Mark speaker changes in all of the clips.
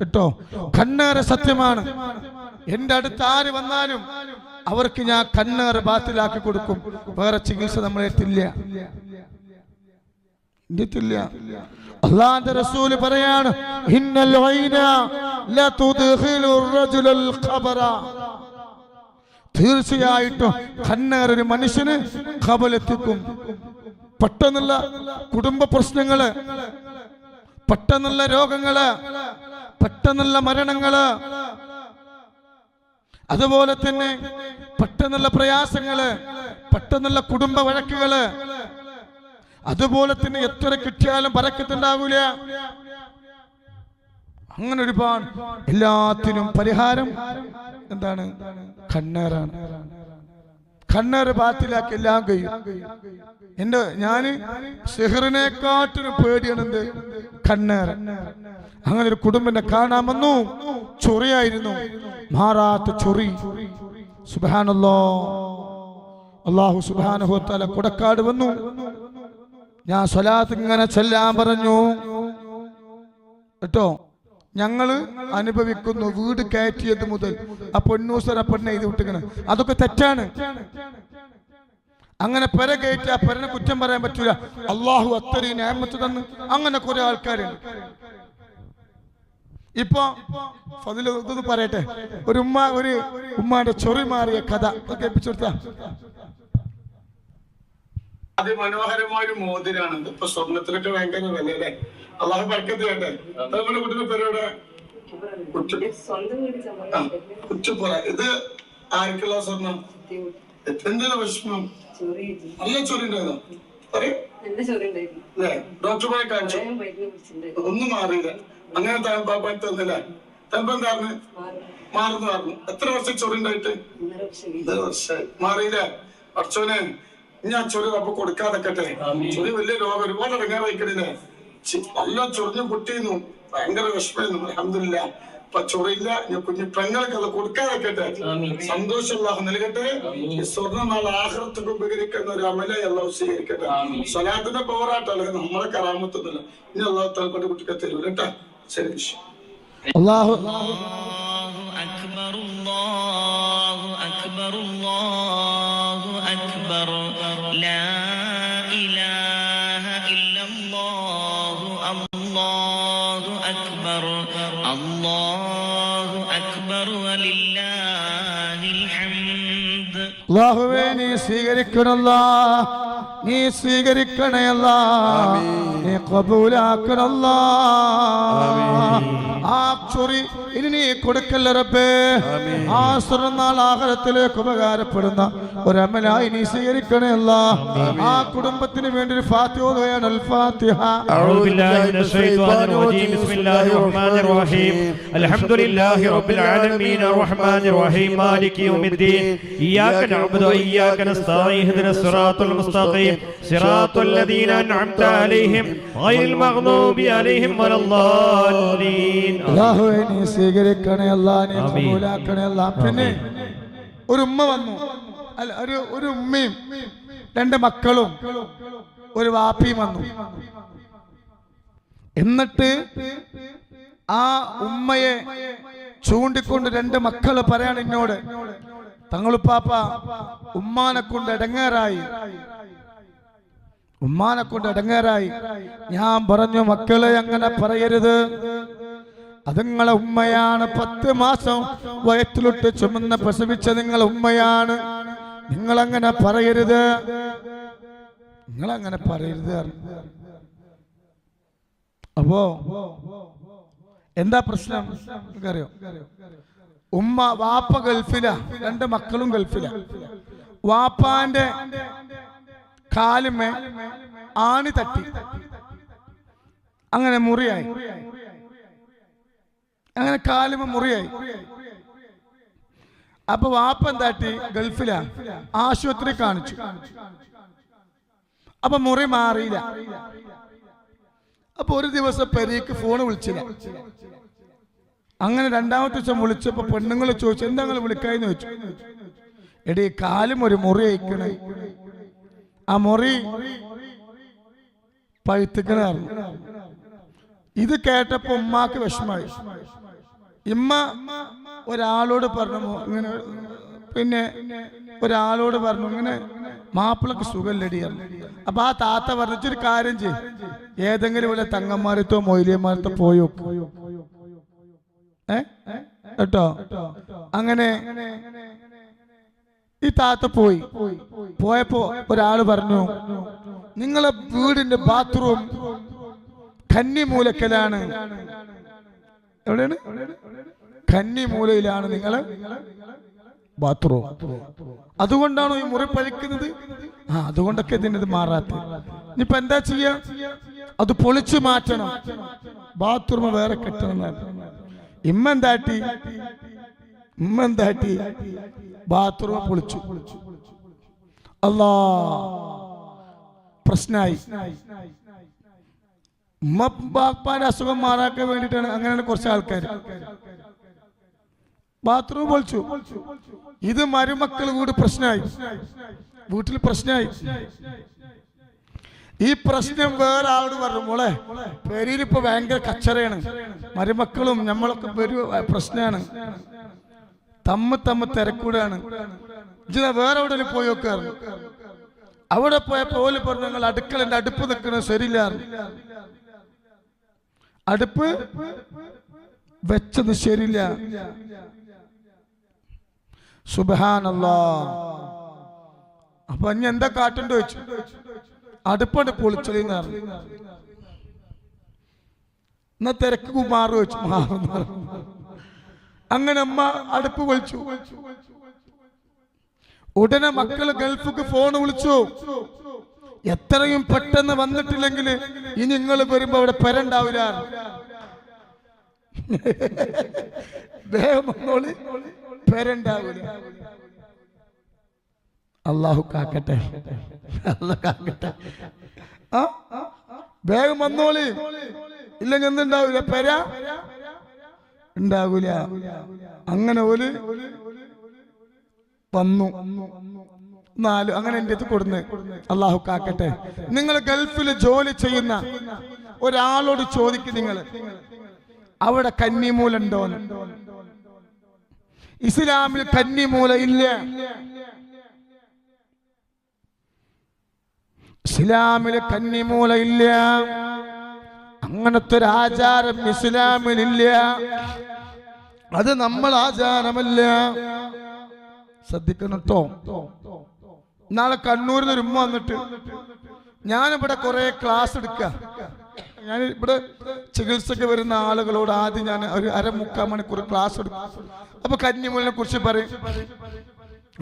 Speaker 1: കേട്ടോ? കണ്ണേറ സത്യമാണ്. എന്റെ അടുത്ത് ആര് വന്നാലും അവർക്ക് ഞാൻ കണ്ണേറ് ബാത്തിലാക്കി കൊടുക്കും. വേറെ ചികിത്സ നമ്മളെ എത്തില്ല അള്ളാന്റെ റസൂൽ പറയാണ് ഖബറ. തീർച്ചയായിട്ടും കണ്ണേർ ഒരു മനുഷ്യന് കബലെത്തിക്കും പെട്ടെന്നുള്ള കുടുംബ പ്രശ്നങ്ങൾ പെട്ടെന്നുള്ള രോഗങ്ങൾ പെട്ടെന്നുള്ള മരണങ്ങൾ. അതുപോലെ തന്നെ പെട്ടെന്നുള്ള പ്രയാസങ്ങൾ പെട്ടെന്നുള്ള കുടുംബ വഴക്കുകൾ. അതുപോലെ തന്നെ എത്ര കിട്ടിയാലും പറക്കത്തുണ്ടാകൂല അങ്ങനെ ഒരുപാട് എല്ലാത്തിനും പരിഹാരം എന്താണ്? കണ്ണേറാണ്. കണ്ണേറ് ബാത്തിലാക്കി എല്ലാം കഴിയും. എന്റെ ഞാൻ സിഹറിനെക്കാട്ടിനും പേടിയാണ് എന്ത് കണ്ണേറ് അങ്ങനെ ഒരു കുടുംബനെ കാണാമെന്നു ചൊറിയായിരുന്നു. മാറാത്ത ചൊറി. സുബാനല്ലോ അള്ളാഹു സുബാനുഹോത്താല കൊടക്കാട് വന്നു. ഞാൻ സ്വലാത്ത് ഇങ്ങനെ ചെല്ലാൻ പറഞ്ഞു. കേട്ടോ? ഞങ്ങൾ അനുഭവിക്കുന്നു വീട് കയറ്റിയത് മുതൽ. ആ പൊന്നൂസർ ആ പെണ്ണെ ഇത് വിട്ടിങ്ങനെ അതൊക്കെ തെറ്റാണ്. അങ്ങനെ പെര കയറ്റി ആ പെരനെ കുറ്റം പറയാൻ പറ്റൂല. അള്ളാഹു അത്രയും നേമത്ത് തന്ന്. അങ്ങനെ കുറെ ആൾക്കാരുണ്ട്. ഇപ്പൊ ഫതിൽ പറയട്ടെ. ഒരു ഉമ്മ ഒരു ഉമ്മാന്റെ ചൊറി മാറിയ കഥ. കേൾപ്പിച്ചു കൊടുത്താ.
Speaker 2: അതിമനോഹരമായ ഒരു മോതിരാണ് ഇപ്പൊ സ്വർണത്തിനൊക്കെ ഭയങ്കര വില അല്ലേ അള്ളാഹു പറക്കത്ത് വേണ്ടേ അതേപോലെ കുട്ടിയുടെ പേരോടെ കുറ്റപ്പുറ ഇത് ആർക്കുള്ള സ്വർണം? എന്തിനാ വിഷമം? നല്ല ചൊറി ഉണ്ടായിരുന്നോ? ഡോക്ടർമാരെ കാണിച്ചു. ഒന്നും മാറിയില്ല. അങ്ങനെ തണുപ്പാൻ തന്നില്ല? തണുപ്പം എന്തായിരുന്നു?
Speaker 3: മാറി.
Speaker 2: മാറുന്നു പറഞ്ഞു എത്ര വർഷം ചൊറി ഉണ്ടായിട്ട്?
Speaker 3: ഒന്നര വർഷം കഴിഞ്ഞു.
Speaker 2: ഇത് വർഷമായി. മാറിയില്ലേ? അർച്ചോനെ ഞാൻ ചൊറി റബ്ബ് കൊടുക്കാതെക്കട്ടെ. ചൊറി വലിയ രോഗം ഒരുപാട് ഇറങ്ങാൻ വയ്ക്കണേ എല്ലാം ചൊറിഞ്ഞു പൊട്ടിയിരുന്നു ഭയങ്കര വിഷമായിരുന്നു അഹമ്മദില്ല ഇപ്പൊ ചൊറിയില്ല കുഞ്ഞു പെങ്ങൾക്ക് അത് കൊടുക്കാതെക്കട്ടെ. സന്തോഷമുള്ള നൽകട്ടെ. ഈ സ്വർണ നാൾ ആഹൃത്തൊക്കെ ഉപകരിക്കുന്ന ഒരു അമല എല്ലാം സ്വീകരിക്കട്ടെ. സ്വലാത്തിന്റെ പോരാട്ടല്ലേ നമ്മളെ കറാമത്തുന്നില്ല ഇനി അള്ളാഹു തലക്കൊണ്ട് കുട്ടിക്ക് തരൂ കേട്ടാ. ശരി
Speaker 1: അള്ളാഹു
Speaker 4: അക്ബർ അക്ബർ അള്ളാഹു
Speaker 1: അള്ളാഹുവേ നീ സ്വീകരിക്കണല്ല. നീ സ്വീകരിക്കണയല്ല നീ കബൂലാക്കണല്ല ആ ചൊറി ഇനി നീ കൊടുക്കല്ല റബ്ബേ ആ സ്വർണ്ണാൾ ആഹാരത്തിലേക്ക് ഉപകാരപ്പെടുന്ന ഒരമലായി നീ സ്വീകരിക്കണയല്ല ആ കുടുംബത്തിന് വേണ്ടി ഒരു ഫാത്തിഹയാണ് അൽ ഫാത്തിഹ
Speaker 5: أعوذ بالله من الشيطان الرجيم بسم الله الرحمن الرحيم الحمد لله رب العالمين الرحمن الرحيم مالك يوم الدين إياك نعبد وإياك نستعين اهدنا الصراط المستقيم صراط الذين أنعمت عليهم غير المغضوب عليهم ولا الضالين
Speaker 1: അള്ളാഹുവേ നീ സ്വീകരിക്കണയല്ല നീ
Speaker 5: ആമീൻ.
Speaker 1: കബൂലാക്കണയല്ല പിന്നെ ഒരു ഉമ്മ വന്നു അല്ല ഒരു ഒരു ഉമ്മയും രണ്ട് മക്കളും ഒരു വാപ്പിയും വന്നു എന്നിട്ട് ആ ഉമ്മയെ ചൂണ്ടിക്കൊണ്ട് രണ്ട് മക്കള് പറയാണ് എന്നോട് തങ്ങളുപ്പാപ്പ ഉമ്മാനെ കൊണ്ട് ഇടങ്ങേറായി ഉമ്മാനെ കൊണ്ട് ഇടങ്ങേറായി ഞാൻ പറഞ്ഞു മക്കളെ അങ്ങനെ പറയരുത്. അതുങ്ങളെ ഉമ്മയാണ്. പത്ത് മാസം വയറ്റിലിട്ട് ചുമന്ന് പ്രസവിച്ച നിങ്ങളെ ഉമ്മയാണ്. നിങ്ങളങ്ങനെ പറയരുത്. നിങ്ങളങ്ങനെ പറയരുത്. അപ്പോ എന്താ പ്രശ്നം? അറിയോ ഉമ്മ വാപ്പ ഗൾഫില. രണ്ട് മക്കളും ഗൾഫില. വാപ്പാന്റെ കാലുമേ ആണി തട്ടി. അങ്ങനെ മുറിയായി. അങ്ങനെ കാലുമ മുറിയായി. അപ്പൊ വാപ്പ തട്ടി? ഗൾഫില. ആശുപത്രി കാണിച്ചു. അപ്പൊ മുറി മാറിയില്ല. അപ്പൊ ഒരു ദിവസം പെരീക്ക് ഫോൺ വിളിച്ചില്ല. അങ്ങനെ രണ്ടാമത്തെ ദിവസം വിളിച്ചപ്പോ പെണ്ണുങ്ങൾ ചോദിച്ചു എന്താ നിങ്ങൾ ചോദിച്ചു. എടീ കാലും ഒരു മുറി അയക്കണേ ആ മുറി ഇത് കേട്ടപ്പോ ഉമ്മാക്ക് വിഷമായി ഇമ്മ ഒരാളോട് പറഞ്ഞു ഇങ്ങനെ പിന്നെ ഒരാളോട് പറഞ്ഞു ഇങ്ങനെ മാപ്പിളക്ക് സുഖമില്ലടിയാണ് അപ്പൊ ആ താത്ത പറഞ്ഞൊരു കാര്യം ചെയ്യും. ഏതെങ്കിലും ഇവിടെ തങ്ങന്മാരത്തോ മൊയിലിയന്മാരത്തോ പോയോ കേട്ടോ? അങ്ങനെ ഈ താത്ത പോയി. പോയപ്പോ ഒരാൾ പറഞ്ഞു നിങ്ങളെ വീടിന്റെ ബാത്റൂം കന്നി മൂലക്കലാണ് എവിടെയാണ്? കന്നിമൂലയിലാണ് നിങ്ങൾ ബാത്റൂം. അതുകൊണ്ടാണോ ഈ മുറി പഴിക്കുന്നത്? ആ അതുകൊണ്ടൊക്കെ ഇതിന് ഇത് മാറാത്ത ഇനിയിപ്പൊ എന്താ ചെയ്യ? അത് പൊളിച്ചു മാറ്റണം. ബാത്റൂം വേറെ കെട്ടണം ഇമ്മെന്താട്ടി ഇമ്മ എന്താട്ടി ബാത്റൂം പൊളിച്ചു. അല്ലാ പ്രശ്നായി. ഉമ്മ അസുഖം മാറാക്കാൻ വേണ്ടിയിട്ടാണ് അങ്ങനെയാണ് കുറച്ച് ആൾക്കാർ ബാത്റൂം പൊളിച്ചു. ഇത് മരുമക്കൾ കൂടി പ്രശ്നമായി വീട്ടിൽ പ്രശ്നമായി ഈ പ്രശ്നം വേറെ ആളോട് പറഞ്ഞു മോളെ ഇപ്പൊ ഭയങ്കര കച്ചറയാണ്. മരുമക്കളും നമ്മളൊക്കെ പ്രശ്നമാണ് തമ്മ തമ്മ തിരക്കൂടാണ്. വേറെ എവിടെ പോയി നോക്കാറ് അവിടെ പോയ ഓൽ പറഞ്ഞു ഞങ്ങൾ അടുക്കളന്റെ അടുപ്പ് നിൽക്കണത് ശരിയില്ല. അടുപ്പ് വെച്ചത് ശരിയില്ല. സുബാനല്ല അപ്പൊ ഇനി എന്താ കാട്ടുണ്ട് വെച്ചു അടുപ്പാണ് പറഞ്ഞു. എന്നാ തിരക്ക് മാറു വെച്ചു മാറുന്നു. അങ്ങനെ അമ്മ അടുപ്പ് വലിച്ചു. ഉടനെ മക്കൾ ഗൾഫിക്ക് ഫോൺ വിളിച്ചു. എത്രയും പെട്ടെന്ന് വന്നിട്ടില്ലെങ്കിൽ ഇനി നിങ്ങൾ വരുമ്പോ അവിടെ പെരണ്ടാവില്ല അള്ളാഹു കാക്കട്ടെ. കാക്കട്ടെ. ആ? വേഗം വന്നോളി. ഇല്ലെങ്കിൽ എന്തുണ്ടാവില്ല? പെര? ഉണ്ടാകൂല. അങ്ങനെ ഒരു വന്നു. നാല് അങ്ങനെ എന്റെ അടുത്ത് കൊടുന്ന്. അള്ളാഹു കാക്കട്ടെ. നിങ്ങൾ ഗൾഫിൽ ജോലി ചെയ്യുന്ന ഒരാളോട് ചോദിക്കും നിങ്ങൾ. അവിടെ കന്നിമൂലുണ്ടോ ഇസ്ലാമിൽ കന്നിമൂല ഇല്ല. ഇസ്ലാമിൽ കന്നിമൂല ഇല്ല. അങ്ങനത്തെ ഒരു ആചാരം ഇസ്ലാമിലില്ല. അത് നമ്മൾ ആചാരമല്ല. ശ്രദ്ധിക്കണട്ടോ നാളെ കണ്ണൂരിൽ നിന്ന് ഉമ്മ വന്നിട്ട് ഞാനിവിടെ കുറെ ക്ലാസ് എടുക്ക. ഞാൻ ഇവിടെ ചികിത്സക്ക് വരുന്ന ആളുകളോട് ആദ്യം ഞാൻ ഒരു അരമുക്കാൽ മണിക്കൂർ ക്ലാസ് എടുക്കും അപ്പൊ കന്നിമൂലിനെ കുറിച്ച് പറയും.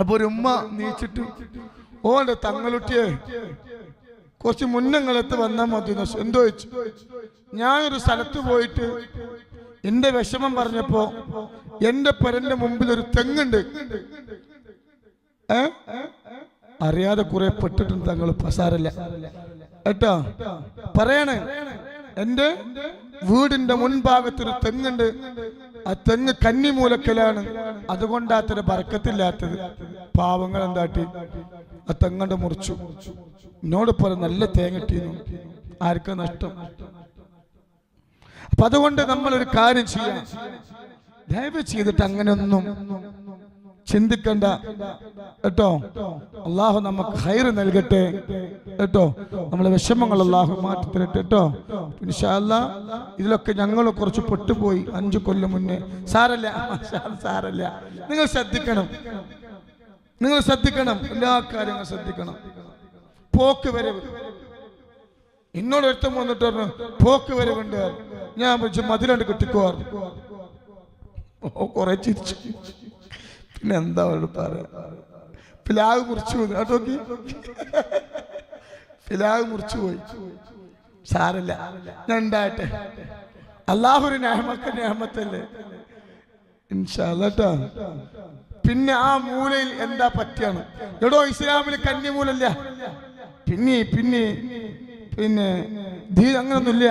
Speaker 1: അപ്പൊ ഒരു ഉമ്മ നീച്ചിട്ട് ഓണ്ട് തങ്ങളുട്ടിയെ കുറച്ച് മുന്നങ്ങളെത്ത് വന്നാൽ മതി. എന്തോ വെച്ചു. ഞാനൊരു സ്ഥലത്ത് പോയിട്ട് എന്റെ വിഷമം പറഞ്ഞപ്പോ എന്റെ പെരന്റെ മുമ്പിൽ ഒരു തെങ്ങുണ്ട് അറിയാതെ കുറെ പെട്ടിട്ടുണ്ട് തങ്ങൾ പസാരല്ല. കേട്ടോ? പറയണേ. എന്റെ വീടിന്റെ മുൻഭാഗത്ത് ഒരു തെങ്ങുണ്ട്. ആ തെങ്ങ് കന്നിമൂലക്കലാണ് അതുകൊണ്ടാത്തൊരു ബറക്കത്തില്ലാത്തത് പാവങ്ങൾ എന്താട്ടി ആ തെങ്ങണ്ട് മുറിച്ചു. എന്നോട് പോലെ നല്ല തേങ്ങ ഇട്ടിരുന്നു ആർക്കാ നഷ്ടം? അപ്പൊ അതുകൊണ്ട് നമ്മൾ ഒരു കാര്യം ചെയ്യാം. ദയവ് ചെയ്തിട്ട് അങ്ങനെയൊന്നും ചിന്തിക്കണ്ട. കേട്ടോ? അള്ളാഹു നമുക്ക് ഹൈറ് നൽകട്ടെ. കേട്ടോ? നമ്മളെ വിഷമങ്ങൾ അള്ളാഹു മാറ്റി തരട്ടെ കേട്ടോ? ഇൻഷാല്ല ഇതിലൊക്കെ ഞങ്ങൾ കുറച്ച് പൊട്ടുപോയി അഞ്ചു കൊല്ലം മുന്നേ. സാരല്ല സാരല്ല. നിങ്ങൾ ശ്രദ്ധിക്കണം. നിങ്ങൾ ശ്രദ്ധിക്കണം. എല്ലാ കാര്യങ്ങളും ശ്രദ്ധിക്കണം. പോക്ക് വരവ്. ഇന്നോട് ഒരുത്തം വന്നിട്ട് പറഞ്ഞു പോക്ക് വരവുണ്ട്. ഞാൻ വെച്ച് മതിലുണ്ട് ഓ കുറെ ചിരിച്ചു. പിന്നെ എന്താ അവരോട് പറയാ? പിലാവ് മുറിച്ചു പോയി. കേട്ടോ പിലാവ് മുറിച്ചു പോയി. സാരല്ല. ഞാൻ അള്ളാഹുരി അള്ളാഹുരു ഞാമത്തല്ലേ ഇൻഷാല്ലാട്ടോ പിന്നെ ആ മൂലയിൽ എന്താ പറ്റിയാണ്? എടോ ഇസ്ലാമിൽ കന്യമൂലല്ല പിന്നെ പിന്നെ. പിന്നെ ധീര അങ്ങനൊന്നുമില്ല.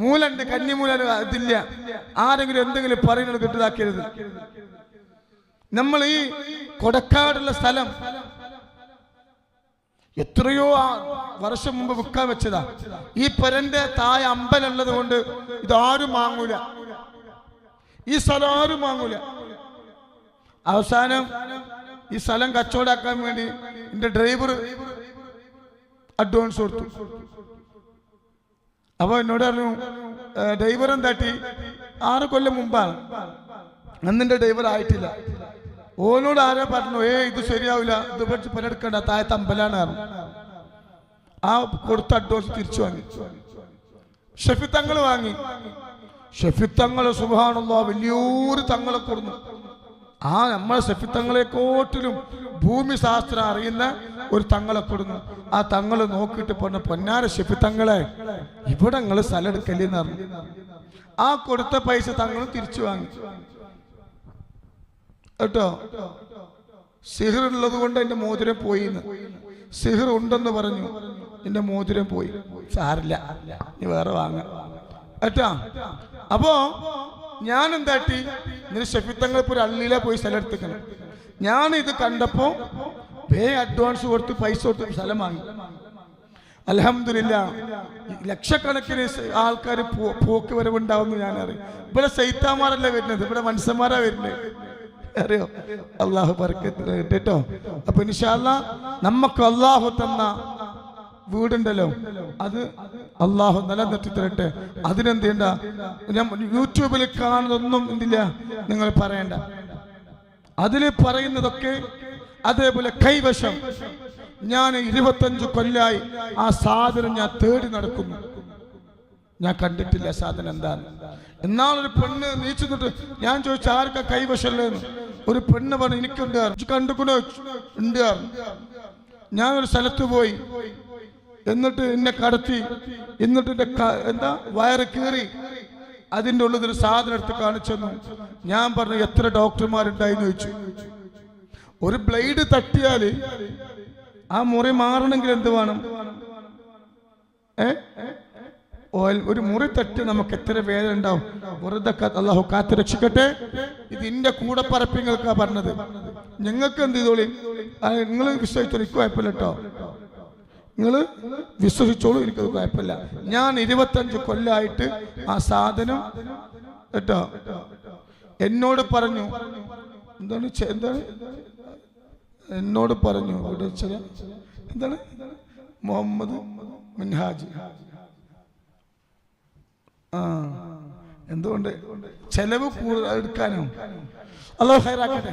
Speaker 1: മൂലുണ്ട് കന്നിമൂല ഇതില്ല. ആരെങ്കിലും എന്തെങ്കിലും പറയുന്നത് കെട്ടിതാക്കരുത്. നമ്മൾ ഈ കൊടക്കാടുള്ള സ്ഥലം എത്രയോ വർഷം മുമ്പ് വിൽക്കാൻ വെച്ചതാ. ഈ പെരന്റെ തായ അമ്പലുള്ളത് കൊണ്ട് ഇതാരും വാങ്ങൂല. ഈ സ്ഥലം ആരും വാങ്ങൂല. അവസാനം ഈ സ്ഥലം കച്ചവടാക്കാൻ വേണ്ടി എന്റെ ഡ്രൈവർ അഡ്വാൻസ് കൊടുത്തു. അപ്പൊ എന്നോട് പറഞ്ഞു ഡ്രൈവർ എന്താട്ടി ആറ് കൊല്ലം മുമ്പാണ്. അന്നിന്റെ ഡ്രൈവർ ആയിട്ടില്ല. ഓനോട് ആരാ പറഞ്ഞു ഏ ഇത് ശരിയാവില്ല. ഇത് പഠിച്ച് പണിയെടുക്കണ്ട. താഴെ തമ്പലാണ് പറഞ്ഞു. ആ കൊടുത്ത അഡ്വാൻസ് തിരിച്ചു വാങ്ങി. ഷെഫി തങ്ങൾ വാങ്ങി. ഷെഫി തങ്ങൾ സുഖാണല്ലോ വലിയൊരു തങ്ങളെ കൊടുന്നു. ആ നമ്മളെ ഷെഫി കോട്ടിലും ഭൂമി ശാസ്ത്രം അറിയുന്ന ഒരു തങ്ങളെ കൊടുന്നു ആ തങ്ങൾ നോക്കിയിട്ട് പറഞ്ഞു പൊന്നാര ഷെഫി തങ്ങളെ ഇവിടെ നിങ്ങൾ സ്ഥലം എടുക്കലെന്ന് പറഞ്ഞു. ആ കൊടുത്ത പൈസ തങ്ങൾ തിരിച്ചു വാങ്ങി. കേട്ടോ? സിഹർ ഉള്ളത് കൊണ്ട് എന്റെ മോതിരം പോയി സിഹിർ ഉണ്ടെന്ന് പറഞ്ഞു. എന്റെ മോതിരം പോയി. സാറില്ല നീ വേറെ വാങ്ങ. കേട്ടാ? അപ്പോ ഞാൻ എന്താട്ടി ഇങ്ങനെ ഷെഫിത്തങ്ങൾ ഇപ്പൊ ഒരു അള്ളിയിലെ പോയി സ്ഥലം എടുത്തേക്കണം ഞാൻ ഇത് കണ്ടപ്പോ വേ അഡ്വാൻസ് കൊടുത്ത് പൈസ കൊടുത്ത് സ്ഥലം വാങ്ങി. അലഹമില്ല ലക്ഷക്കണക്കിന് ആൾക്കാർ പോക്ക് വരവുണ്ടാവുമെന്ന് ഞാൻ അറിയാം ഇവിടെ സൈത്താമാരല്ല വരുന്നത്? ഇവിടെ മനുഷ്യന്മാരാ വരുന്നത്? അറിയോ? അള്ളാഹു പറക്കത്തിന് അപ്പൊ ഇൻഷാല്ല നമുക്ക് അള്ളാഹു തന്ന വീടുണ്ടല്ലോ. അത് അള്ളാഹു നിലനിർത്തി തരട്ടെ. അതിനെന്ത് ചെയ്യണ്ട? യൂട്യൂബിൽ കാണുന്നതൊന്നും എന്തില്ല നിങ്ങൾ പറയണ്ട. അതിൽ പറയുന്നതൊക്കെ അതേപോലെ കൈവശം. ഞാൻ ഇരുപത്തഞ്ച് കൊല്ലായി ആ സാധനം ഞാൻ തേടി നടക്കുന്നു. ഞാൻ കണ്ടിട്ടില്ല സാധനം എന്താണ് എന്നാളൊരു പെണ്ണ് നീച്ചു ഞാൻ ചോദിച്ചു ആർക്ക കൈവശല്ലേന്ന് ഒരു പെണ്ണ് പറഞ്ഞു എനിക്കുണ്ട്. കണ്ടുകൊണ്ടോ ഉണ്ട്. ഞാൻ ഒരു സ്ഥലത്ത് പോയി. എന്നിട്ട് എന്നെ കടത്തി. എന്നിട്ട് എന്റെ എന്താ വയറ് കീറി. അതിന്റെ ഉള്ളിൽ ഒരു സാധനം എടുത്ത് കാണിച്ചെന്നു ഞാൻ പറഞ്ഞു എത്ര ഡോക്ടർമാരുണ്ടായി? ചോദിച്ചു. ഒരു ബ്ലേഡ് തട്ടിയാൽ ആ മുറി മാറണമെങ്കിൽ എന്ത് വേണം? ഒരു മുറി തട്ടി നമുക്ക് എത്ര വേദന ഉണ്ടാവും? വെറുതെ അള്ളാഹു കാത്ത് രക്ഷിക്കട്ടെ. ഇത് ഇന്റെ കൂടെ പറപ്പിങ്ങൾക്കാ പറഞ്ഞത്. ഞങ്ങൾക്ക് എന്ത് ചെയ്തോളി? നിങ്ങൾ വിശ്വസിച്ചോളൂ എനിക്ക് കുഴപ്പമില്ല കേട്ടോ നിങ്ങൾ വിശ്വസിച്ചോളൂ എനിക്കത് കുഴപ്പമില്ല. ഞാൻ ഇരുപത്തഞ്ച് കൊല്ലായിട്ട് ആ സാധനം കേട്ടോ? എന്നോട് പറഞ്ഞു എന്താണ് എന്താണ്? എന്നോട് പറഞ്ഞു ഇവിടെ ചില എന്താണ്? മുഹമ്മദ് മിൻഹാജ്. ആ എന്തുകൊണ്ട്? ചെലവ് കൂടുതൽ എടുക്കാനും? അല്ലോ ഹൈറാക്കട്ടെ.